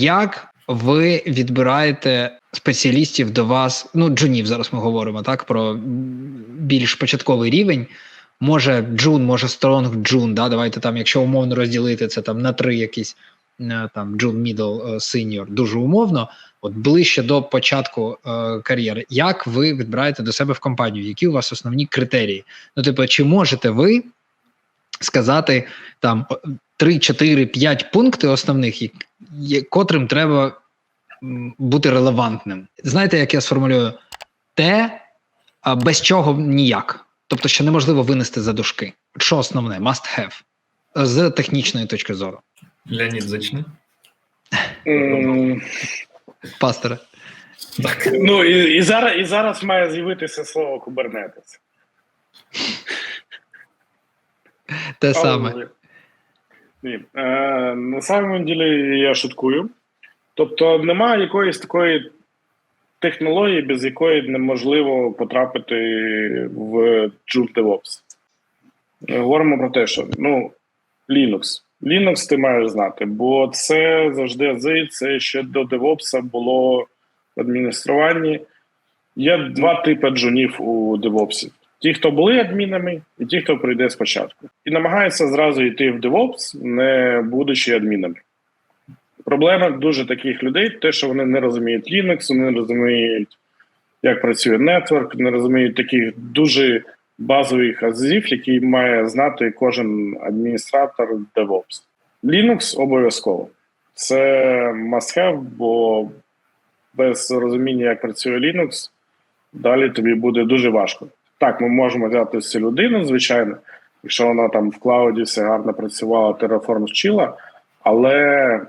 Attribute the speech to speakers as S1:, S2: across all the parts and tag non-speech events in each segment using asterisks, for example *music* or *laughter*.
S1: як ви відбираєте спеціалістів до вас? Ну, джунів зараз ми говоримо так про більш початковий рівень. Може, джун, може стронг джун. Да? Давайте там, якщо умовно розділити це там на три якісь е, там джун, мідл, сеньор, дуже умовно. От ближче до початку е, кар'єри, як ви відбираєте до себе в компанію? Які у вас основні критерії? Ну, типу, чи можете ви сказати там 3, 4, 5 пункти основних, котрим треба бути релевантним? Знаєте, як я сформулюю? Те, без чого ніяк. Тобто, що неможливо винести за дужки. Що основне? Must have з технічної точки зору.
S2: Леонід, зачни.
S1: Пасторе.
S3: Так. Ну і і, зараз і зараз має з'явитися слово кубернетець.
S1: Те саме.
S3: Ні. Е, На самому ділі я шуткую. Тобто немає якоїсь такої технології, без якої неможливо потрапити в Joule DevOps. Говоримо про те, що ну, Linux. Linux ти маєш знати, бо це завжди ази, це ще до DevOps було в адмініструванні. Є два типи джунів у DevOps. Ті, хто були адмінами, і ті, хто прийде спочатку. І намагаються зразу йти в DevOps, не будучи адмінами. Проблема дуже таких людей, те, що вони не розуміють Linux, не розуміють, як працює нетворк, не розуміють таких дуже базових азів, які має знати кожен адміністратор DevOps. Linux обов'язково. Це must have, бо без розуміння, як працює Linux, далі тобі буде дуже важко. Так, ми можемо взяти всю людину, звичайно, якщо вона там в клауді все гарно працювала, Terraform вчила, але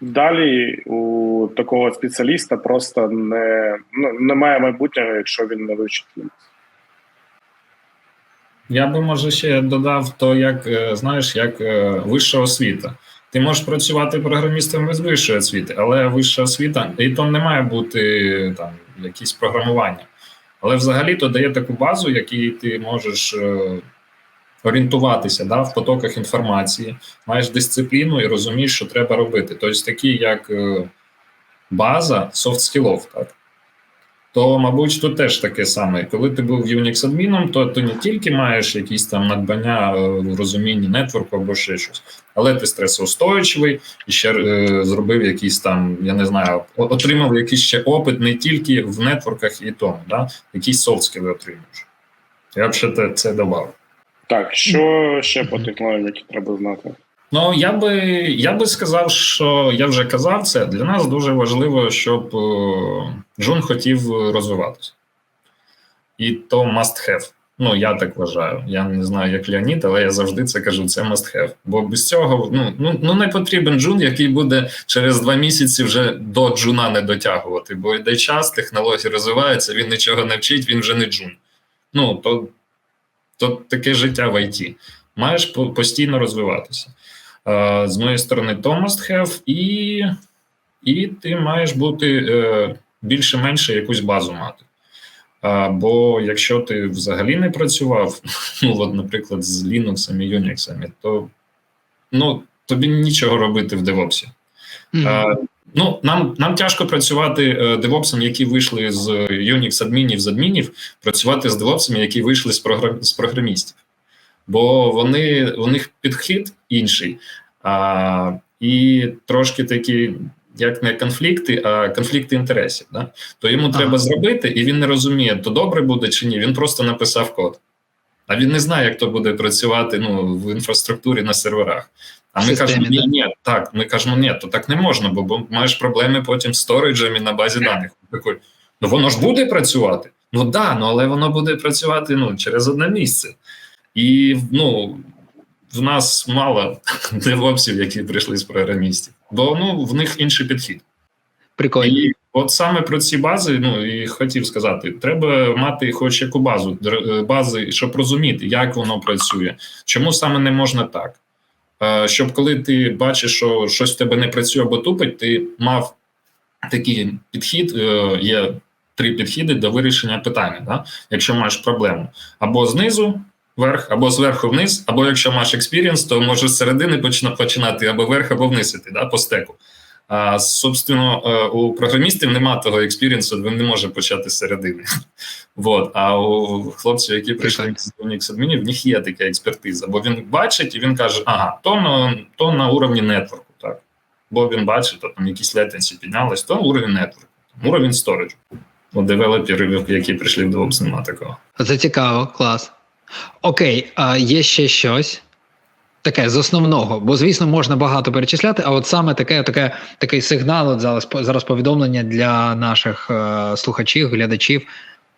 S3: далі у такого спеціаліста просто не, ну, немає майбутнього, якщо він не вивчить.
S2: Я би може ще додав то, як е, знаєш, як е, вища освіта. Ти можеш працювати програмістом без вищої освіти, але вища освіта, і то не має бути там якісь програмування. Але взагалі то дає таку базу, якій ти можеш е, орієнтуватися да, в потоках інформації, маєш дисципліну і розумієш, що треба робити. Тобто, такі як база софт-скілов, так то, мабуть, тут теж таке саме. Коли ти був Unix адміном, то ти не тільки маєш якісь там надбання в розумінні нетворку або ще щось, але ти стресоустойчивий і ще е, зробив якийсь там, я не знаю, отримав якийсь ще опит не тільки в нетворках і тому, да? якісь софт-скіли отримуєш. Я б ще це додав. Так,
S3: що ще по технологіям, які треба знати?
S2: Ну, я би я би сказав, що я вже казав це. Для нас дуже важливо, щоб Джун хотів розвиватися. І то must have. Ну, я так вважаю. Я не знаю, як Леонід, але я завжди це кажу: це must have. Бо без цього ну, ну, ну не потрібен джун, який буде через два місяці вже до джуна не дотягувати. Бо йде час, технології розвиваються, він нічого не вчить, він вже не джун. Ну, то, то таке життя в ІТ. Маєш постійно розвиватися. З моєї сторони, то must have, і і ти маєш бути е, більше-менше якусь базу мати. Бо якщо ти взагалі не працював, *laughs* ну от, наприклад, з Linux і Unix, то ну, тобі нічого робити в DevOps. Mm-hmm. Ну, Нам нам тяжко працювати девопсом, які вийшли з Unix адмінів з адмінів, працювати з девопсами, які вийшли з програм, з програмістів бо вони у них підхід інший. А, І трошки такі, як не конфлікти, а конфлікти інтересів. Да? То йому ага. треба зробити, і він не розуміє, то добре буде чи ні. Він просто написав код. А він не знає, як то буде працювати ну, в інфраструктурі на серверах. А ми кажемо, ні, ні, так, ми кажемо, ні, то так не можна, бо, бо маєш проблеми потім з сториджем на базі даних. Такий, ну воно ж буде працювати. Ну так, да, ну але воно буде працювати ну, через одне місце. І ну, в нас мало *laughs* девопсів, які прийшли з програмістів, бо ну, в них інший підхід.
S1: Прикольно.
S2: І от саме про ці бази, ну і хотів сказати, треба мати хоч яку базу, е, бази, щоб розуміти, як воно працює, чому саме не можна так. Щоб коли ти бачиш, що щось в тебе не працює або тупить, ти мав такий підхід, е, є три підхіди до вирішення питання. Да? Якщо маєш проблему або знизу вверх, або зверху вниз, або якщо маєш експірієнс, то можеш з середини починати або вверх, або вниз іти, да, по стеку. А собственно, е, у програмістів немає того експірієнсу, він не може почати з середини. *laughs* Вот. А у хлопців, які прийшли
S1: Прикольно.
S2: з Unix адмінів, в них є така експертиза, бо він бачить і він каже: ага, то на, то на уровні нетворку, так. Бо він бачить, то там якісь летенсі піднялись, то уровень нетворку, уровень сториджу. У девелоперів, які прийшли в DevOps, немає такого.
S1: Це цікаво, клас. Окей, а є ще щось таке з основного, бо звісно можна багато перечисляти, а от саме таке, таке такий сигнал, от зараз, зараз повідомлення для наших е, слухачів, глядачів,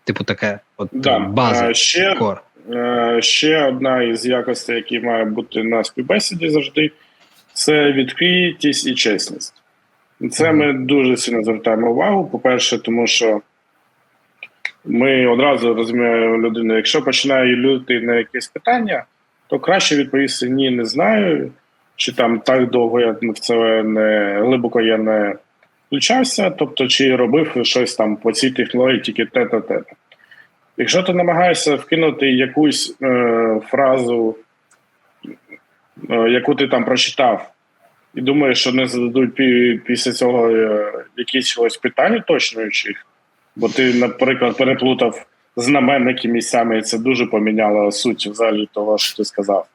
S1: типу таке, от
S3: Да.
S1: база,
S3: Е, ще,
S1: кор.
S3: е, ще одна із якостей, які має бути на співбесіді завжди, це відкритість і чесність. Це ми дуже сильно звертаємо увагу. По-перше, тому що ми одразу розуміємо людину, якщо починає люди на якесь питання, то краще відповісти ні, не знаю, чи там так довго я в це не глибоко я не включався, тобто чи робив щось там по цій технології тільки те-те, те. Якщо ти намагаєшся вкинути якусь е, фразу, е, яку ти там прочитав, і думаєш, що не зададуть пі- після цього е, якісь ось питань уточнюючих, бо ти, наприклад, переплутав знаменники місцями, і це дуже поміняло суть взагалі того, що ти сказав,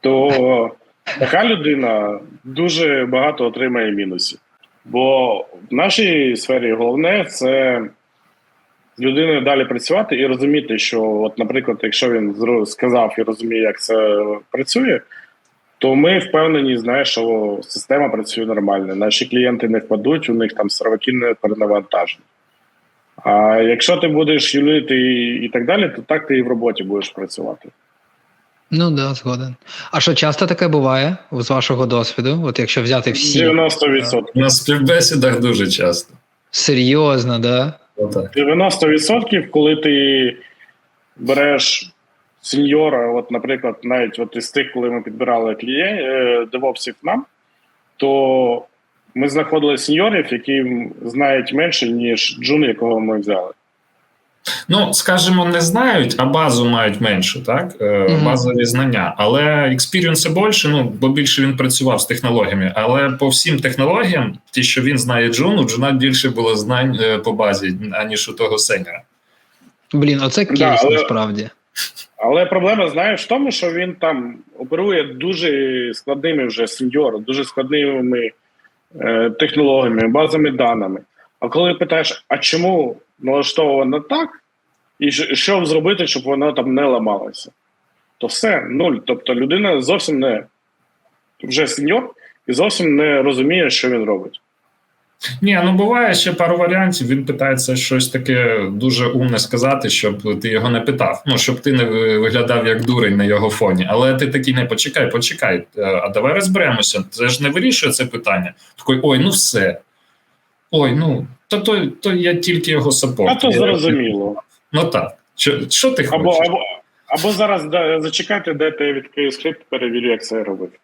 S3: то така людина дуже багато отримає мінусів. Бо в нашій сфері головне це з людиною далі працювати і розуміти, що, от, наприклад, якщо він сказав і розуміє, як це працює, то ми впевнені, знаєш, що система працює нормально. Наші клієнти не впадуть, у них там серваки не перенавантажені. А якщо ти будеш юлити і, і так далі, то так ти і в роботі будеш працювати.
S1: Ну да, згоден. А що часто таке буває з вашого досвіду? От якщо взяти всі
S3: 90%.
S2: На співбесідах дуже часто.
S1: серйозно, да?
S2: Отак.
S3: 90%, коли ти береш сеньора, от, наприклад, навіть от із тих, коли ми підбирали клієнтів, девопсів нам, то ми знаходили сеньорів, які знають менше, ніж джун, якого ми взяли.
S2: Ну, скажімо, не знають, а базу мають меншу, так?
S1: Мгм.
S2: Базові знання. Але експіріенси більше, ну, бо більше він працював з технологіями. Але по всім технологіям, ті, що він знає Джун, у Джуна більше було знань е, по базі, аніж у того сеньора.
S1: Блін, оце кейс
S3: Да, але-
S1: насправді.
S3: Але проблема, знаєш, в тому, що він там оперує дуже складними вже сеньор, дуже складними технологіями, базами даними. А коли питаєш, а чому налаштовано так, і що- що зробити, щоб воно там не ламалося, то все, нуль. Тобто людина зовсім не вже сеньор і зовсім не розуміє, що він робить.
S2: Ні, ну буває ще пару варіантів. Він питається щось таке дуже умне сказати, щоб ти його не питав. Ну щоб ти не виглядав як дурень на його фоні. Але ти такий не почекай, почекай. е, А давай розберемося. Це ж не вирішує це питання. Такий, ой, ну все. Ой, ну то, то, то я тільки його
S3: А то зрозуміло.
S2: Ну так. Що, що ти хочеш?
S3: Або, або, або зараз да, зачекайте, де я відкрию скрипт, перевірю, як це робити.